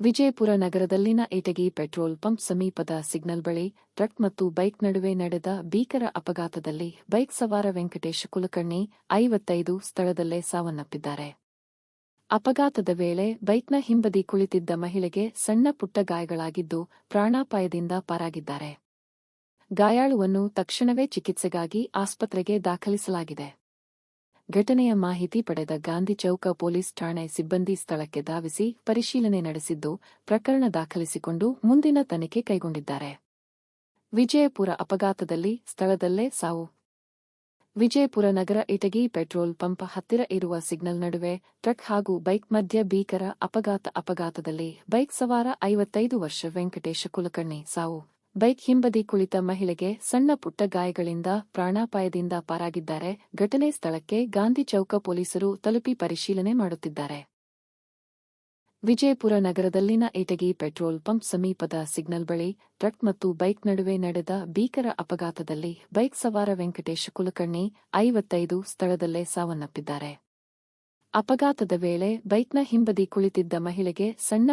ವಿಜಯಪುರ ನಗರದಲ್ಲಿನ Itagi petrol pump ಸಮೀಪದ signal ಬಳಿ ಟ್ರಕ್ ಮತ್ತು ಬೈಕ್ ನಡುವೆ ನಡೆದ ಭೀಕರ ಅಪಘಾತದಲ್ಲಿ ಬೈಕ್ ಸವಾರ ವೆಂಕಟೇಶ್ ಕುಲಕರ್ಣಿ ಐವತ್ತೈದು ಸ್ಥಳದಲ್ಲೇ ಸಾವನ್ನಪ್ಪಿದ್ದಾರೆ. ಅಪಘಾತದ ವೇಳೆ ಬೈಕ್ನ ಹಿಂಬದಿ ಕುಳಿತಿದ್ದ ಮಹಿಳೆಗೆ ಸಣ್ಣ ಪುಟ್ಟ ಗಾಯಗಳಾಗಿದ್ದು ಪ್ರಾಣಾಪಾಯದಿಂದ ಪಾರಾಗಿದ್ದಾರೆ. ಗಾಯಾಳುವನ್ನು ತಕ್ಷಣವೇ ಚಿಕಿತ್ಸೆಗಾಗಿ ಆಸ್ಪತ್ರೆಗೆ ದಾಖಲಿಸಲಾಗಿದೆ. ಘಟನೆಯ ಮಾಹಿತಿ ಪಡೆದ ಗಾಂಧಿ ಚೌಕ ಪೊಲೀಸ್ ಠಾಣೆ ಸಿಬ್ಬಂದಿ ಸ್ಥಳಕ್ಕೆ ಧಾವಿಸಿ ಪರಿಶೀಲನೆ ನಡೆಸಿದ್ದು, ಪ್ರಕರಣ ದಾಖಲಿಸಿಕೊಂಡು ಮುಂದಿನ ತನಿಖೆ ಕೈಗೊಂಡಿದ್ದಾರೆ. ವಿಜಯಪುರ ಅಪಘಾತದಲ್ಲಿ ಸ್ಥಳದಲ್ಲೇ ಸಾವು. ವಿಜಯಪುರ ನಗರ ಇಟಗಿ ಪೆಟ್ರೋಲ್ ಪಂಪ್ ಹತ್ತಿರ ಇರುವ ಸಿಗ್ನಲ್ ನಡುವೆ ಟ್ರಕ್ ಹಾಗೂ ಬೈಕ್ ಮಧ್ಯ ಭೀಕರ ಅಪಘಾತ ಅಪಘಾತದಲ್ಲಿ ಬೈಕ್ ಸವಾರ ಐವತ್ತೈದು ವರ್ಷ ವೆಂಕಟೇಶ ಕುಲಕರ್ಣಿ ಸಾವು. ಬೈಕ್ ಹಿಂಬದಿ ಕುಳಿತ ಮಹಿಳೆಗೆ ಸಣ್ಣ ಪುಟ್ಟ ಗಾಯಗಳಿಂದ ಪ್ರಾಣಾಪಾಯದಿಂದ ಪಾರಾಗಿದ್ದಾರೆ. ಘಟನೆ ಸ್ಥಳಕ್ಕೆ ಗಾಂಧಿ ಚೌಕ ಪೊಲೀಸರು ತಲುಪಿ ಪರಿಶೀಲನೆ ಮಾಡುತ್ತಿದ್ದಾರೆ. ವಿಜಯಪುರ ನಗರದಲ್ಲಿನ ಇಟಗಿ ಪೆಟ್ರೋಲ್ ಪಂಪ್ ಸಮೀಪದ ಸಿಗ್ನಲ್ ಬಳಿ ಟ್ರಕ್ ಮತ್ತು ಬೈಕ್ ನಡುವೆ ನಡೆದ ಭೀಕರ ಅಪಘಾತದಲ್ಲಿ ಬೈಕ್ ಸವಾರ ವೆಂಕಟೇಶ್ ಕುಲಕರ್ಣಿ ಐವತ್ತೈದು ಸ್ಥಳದಲ್ಲೇ ಸಾವನ್ನಪ್ಪಿದ್ದಾರೆ. ಅಪಘಾತದ ವೇಳೆ ಬೈಕ್ನ ಹಿಂಬದಿ ಕುಳಿತಿದ್ದ ಮಹಿಳೆಗೆ ಸಣ್ಣ